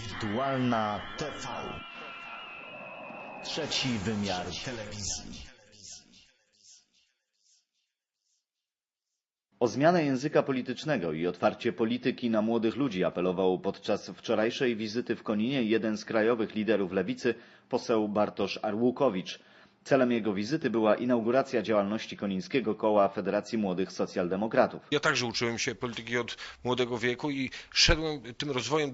Wirtualna TV. Trzeci wymiar telewizji. O zmianę języka politycznego i otwarcie polityki na młodych ludzi apelował podczas wczorajszej wizyty w Koninie jeden z krajowych liderów lewicy, poseł Bartosz Arłukowicz. Celem jego wizyty była inauguracja działalności Konińskiego Koła Federacji Młodych Socjaldemokratów. Ja także uczyłem się polityki od młodego wieku i szedłem tym rozwojem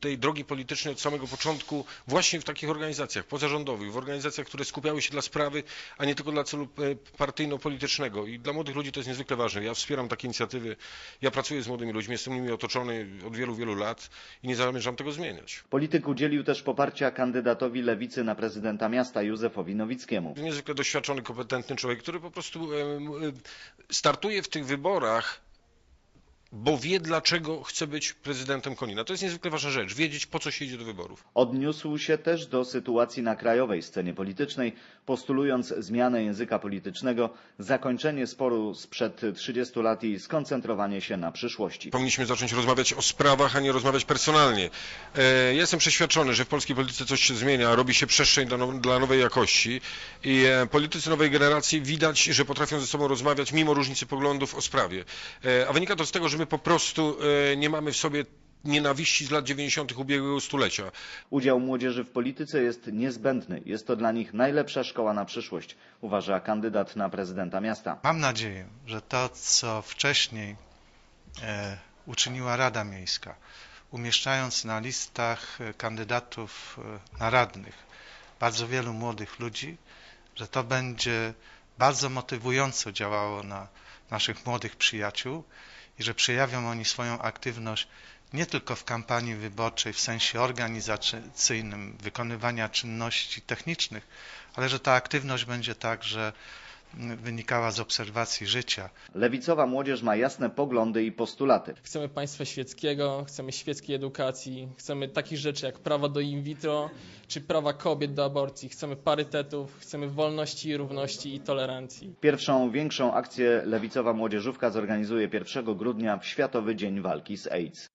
tej drogi politycznej od samego początku właśnie w takich organizacjach pozarządowych, w organizacjach, które skupiały się dla sprawy, a nie tylko dla celu e, partyjno-politycznego. I dla młodych ludzi to jest niezwykle ważne. Ja wspieram takie inicjatywy. Ja pracuję z młodymi ludźmi, jestem nimi otoczony od wielu, wielu lat i nie zamierzam tego zmieniać. Polityk udzielił też poparcia kandydatowi lewicy na prezydenta miasta Józefowi Nowickiemu. Niezwykle doświadczony, kompetentny człowiek, który po prostu startuje w tych wyborach, bo wie, dlaczego chce być prezydentem Konina. To jest niezwykle ważna rzecz, wiedzieć, po co się idzie do wyborów. Odniósł się też do sytuacji na krajowej scenie politycznej, postulując zmianę języka politycznego, zakończenie sporu sprzed 30 lat i skoncentrowanie się na przyszłości. Powinniśmy zacząć rozmawiać o sprawach, a nie rozmawiać personalnie. E, jestem przeświadczony, że w polskiej polityce coś się zmienia, robi się przestrzeń dla, now- dla nowej jakości i e, politycy nowej generacji widać, że potrafią ze sobą rozmawiać mimo różnicy poglądów o sprawie. E, a wynika to z tego, że my po prostu e, nie mamy w sobie nienawiści z lat 90. ubiegłego stulecia. Udział młodzieży w polityce jest niezbędny. Jest to dla nich najlepsza szkoła na przyszłość, uważa kandydat na prezydenta miasta. Mam nadzieję, że to, co wcześniej e, uczyniła Rada Miejska, umieszczając na listach e, kandydatów e, na radnych bardzo wielu młodych ludzi, że to będzie bardzo motywująco działało na naszych młodych przyjaciół i że przejawią oni swoją aktywność nie tylko w kampanii wyborczej w sensie organizacyjnym, wykonywania czynności technicznych, ale że ta aktywność będzie także wynikała z obserwacji życia. Lewicowa młodzież ma jasne poglądy i postulaty. Chcemy państwa świeckiego, chcemy świeckiej edukacji, chcemy takich rzeczy jak prawa do in vitro czy prawa kobiet do aborcji, chcemy parytetów, chcemy wolności, równości i tolerancji. Pierwszą większą akcję lewicowa młodzieżówka zorganizuje 1 grudnia w Światowy Dzień Walki z AIDS.